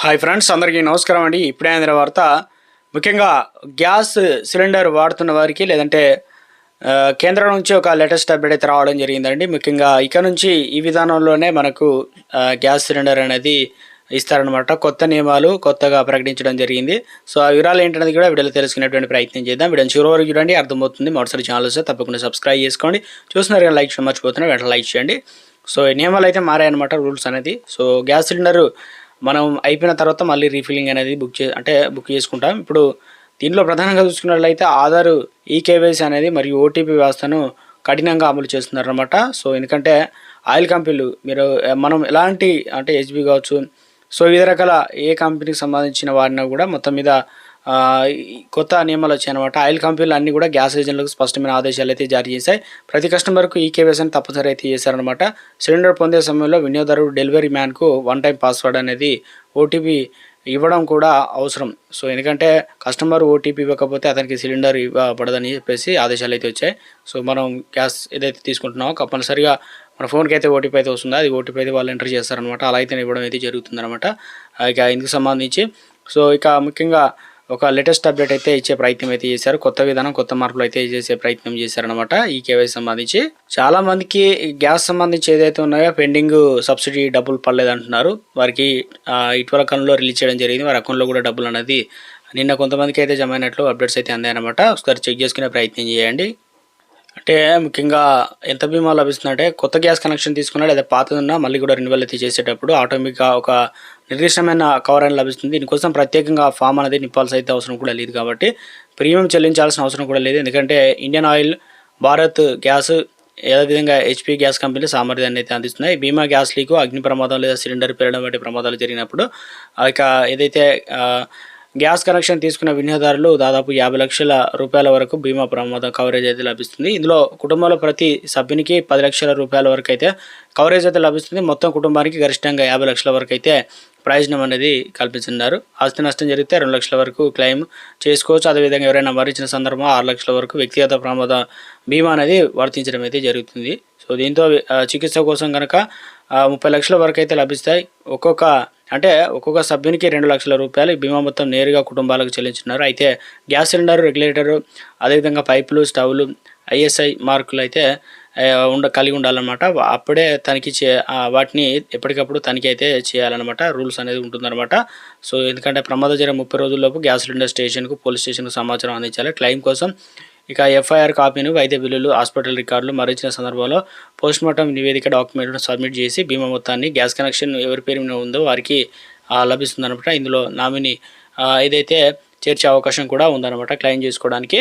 Hi friends అందరికీ నమస్కారం అండి. ఇప్పుడే అందిన వార్త ముఖ్యంగా గ్యాస్ సిలిండర్ వాడుతున్న వారికి లేదంటే కేంద్రం నుంచి ఒక లేటెస్ట్ అప్డేట్ అయితే రావడం జరిగిందండి. ముఖ్యంగా ఇక నుంచి ఈ విధానంలోనే మనకు గ్యాస్ సిలిండర్ అనేది ఇస్తారనమాట కొత్త నియమాలు కొత్తగా ప్రకటించడం జరిగింది. సో ఆ వివరాలు ఏంటనేది కూడా వీడియోలో తెలుసుకునేటువంటి ప్రయత్నం చేద్దాం. వీడియో చివరి వరకు చూడండి అర్థమవుతుంది. మొదటిసారి ఛానల్ వస్తే తప్పకుండా సబ్స్క్రైబ్ చేసుకోండి. చూస్తున్నారు కానీ లైక్ చేయడం మర్చిపోతున్నారు వెంటనే లైక్ చేయండి. సో ఈ నియమాలు అయితే మారాయన్నమాట రూల్స్ అనేది. సో గ్యాస్ సిలిండర్ మనం అయిపోయిన తర్వాత మళ్ళీ రీఫిల్లింగ్ అనేది బుక్ చే అంటే బుక్ చేసుకుంటాం. ఇప్పుడు దీంట్లో ప్రధానంగా చూసుకున్నట్లయితే ఆధార్ ఈకేవైసీ అనేది మరియు ఓటీపీ వ్యవస్థను కఠినంగా అమలు చేస్తున్నారనమాట సో ఎందుకంటే ఆయిల్ కంపెనీలు మీరు మనం ఎలాంటి అంటే హెచ్బి కావచ్చు సో వివిధ రకాల ఏ కంపెనీకి సంబంధించిన వారిని కూడా మొత్తం మీద కొత్త నియమాలు వచ్చాయన్నమాట. ఆయిల్ కంపెనీలు అన్ని కూడా గ్యాస్ ఏజెంట్లకు స్పష్టమైన ఆదేశాలు అయితే జారీ చేశాయి. ప్రతి కస్టమర్కు ఈ కేవైసీని తప్పనిసరి అయితే చేశారనమాట సిలిండర్ పొందే సమయంలో వినియోగదారుడు డెలివరీ మ్యాన్కు వన్ టైం పాస్వర్డ్ అనేది ఓటీపీ ఇవ్వడం కూడా అవసరం. సో ఎందుకంటే కస్టమర్ ఓటీపీ ఇవ్వకపోతే అతనికి సిలిండర్ ఇవ్వబడదని చెప్పేసి ఆదేశాలు అయితే వచ్చాయి. సో మనం గ్యాస్ ఏదైతే తీసుకుంటున్నామో తప్పనిసరిగా మన ఫోన్కి అయితే ఓటీపీ అయితే వస్తుందో. అది ఓటీపీ అయితే వాళ్ళు ఎంటర్ చేస్తారనమాట అలా అయితే ఇవ్వడం అయితే జరుగుతుందనమాట ఇక ఇందుకు సంబంధించి సో ఇక ముఖ్యంగా ఒక లేటెస్ట్ అప్డేట్ అయితే ఇచ్చే ప్రయత్నం అయితే చేశారు. కొత్త విధానం కొత్త మార్పులు అయితే చేసే ప్రయత్నం చేశారనమాట ఈ కేవైసీ సంబంధించి. చాలా మందికి గ్యాస్ సంబంధించి ఏదైతే ఉన్నాయో పెండింగ్ సబ్సిడీ డబ్బులు పడలేదు అంటున్నారు వారికి ఇటీవల కాలంలో రిలీజ్ చేయడం జరిగింది. వారి అకౌంట్లో కూడా డబ్బులు అనేది నిన్న కొంతమందికి అయితే జమ అయినట్లు అప్డేట్స్ అయితే అందాయన్నమాట. ఒకసారి చెక్ చేసుకునే ప్రయత్నం చేయండి. అంటే ముఖ్యంగా ఎంత బీమా లభిస్తుందంటే కొత్త గ్యాస్ కనెక్షన్ తీసుకున్నా లేదా పాతది ఉన్నా మళ్ళీ కూడా రెన్యువల్ అయితే చేసేటప్పుడు ఆటోమేటిక్గా ఒక నిర్దిష్టమైన కవర్ అని లభిస్తుంది. దీనికోసం ప్రత్యేకంగా ఫామ్ అనేది నింపాల్సి అయితే అవసరం కూడా లేదు కాబట్టి ప్రీమియం చెల్లించాల్సిన అవసరం కూడా లేదు. ఎందుకంటే ఇండియన్ ఆయిల్ భారత్ గ్యాస్ ఏదో విధంగా హెచ్పి గ్యాస్ కంపెనీ సామర్థ్యాన్ని అయితే అందిస్తున్నాయి. బీమా గ్యాస్ లీకు అగ్ని ప్రమాదం లేదా సిలిండర్ పేరడం వంటి ప్రమాదాలు జరిగినప్పుడు ఆ ఇక ఏదైతే గ్యాస్ కనెక్షన్ తీసుకున్న వినియోగదారులు దాదాపు యాభై లక్షల రూపాయల వరకు బీమా ప్రమాదం కవరేజ్ అయితే లభిస్తుంది. ఇందులో కుటుంబంలో ప్రతి సభ్యునికి పది లక్షల రూపాయల వరకు అయితే కవరేజ్ అయితే లభిస్తుంది. మొత్తం కుటుంబానికి గరిష్టంగా యాభై లక్షల వరకు అయితే ప్రయోజనం అనేది కల్పిస్తున్నారు ఆస్తి నష్టం జరిగితే రెండు లక్షల వరకు క్లెయిమ్ చేసుకోవచ్చు. అదేవిధంగా ఎవరైనా మరణించిన సందర్భం ఆరు లక్షల వరకు వ్యక్తిగత ప్రమాద బీమా అనేది వర్తించడం అయితే జరుగుతుంది. సో దీంతో చికిత్స కోసం కనుక ముప్పై లక్షల వరకు అయితే లభిస్తాయి. ఒక్కొక్క అంటే ఒక్కొక్క సభ్యునికి రెండు లక్షల రూపాయలు ఈ బీమా మొత్తం నేరుగా కుటుంబాలకు చెల్లించున్నారు అయితే గ్యాస్ సిలిండర్ రెగ్యులేటరు అదేవిధంగా పైపులు స్టవ్లు ఐఎస్ఐ మార్కులు అయితే ఉండ కలిగి ఉండాలన్నమాట. అప్పుడే తనిఖీ చే వాటిని ఎప్పటికప్పుడు తనిఖీ అయితే చేయాలన్నమాట. రూల్స్ అనేది ఉంటుందన్నమాట. సో ఎందుకంటే ప్రమాదం జరిగిన ముప్పై రోజుల్లోపు గ్యాస్ సిలిండర్ స్టేషన్కు పోలీస్ స్టేషన్కు సమాచారం అందించాలి. క్లెయిమ్ కోసం ఇక ఎఫ్ఐఆర్ కాపీని వైద్య బిల్లులు హాస్పిటల్ రికార్డులు మరచిన సందర్భంలో పోస్ట్ మార్టం నివేదిక డాక్యుమెంట్ను సబ్మిట్ చేసి బీమా మొత్తాన్ని గ్యాస్ కనెక్షన్ ఎవరి పేరు మీద ఉందో వారికి లభిస్తుంది అనమాట ఇందులో నామినీ ఏదైతే చేర్చే అవకాశం కూడా ఉందన్నమాట క్లెయిమ్ చేసుకోవడానికి.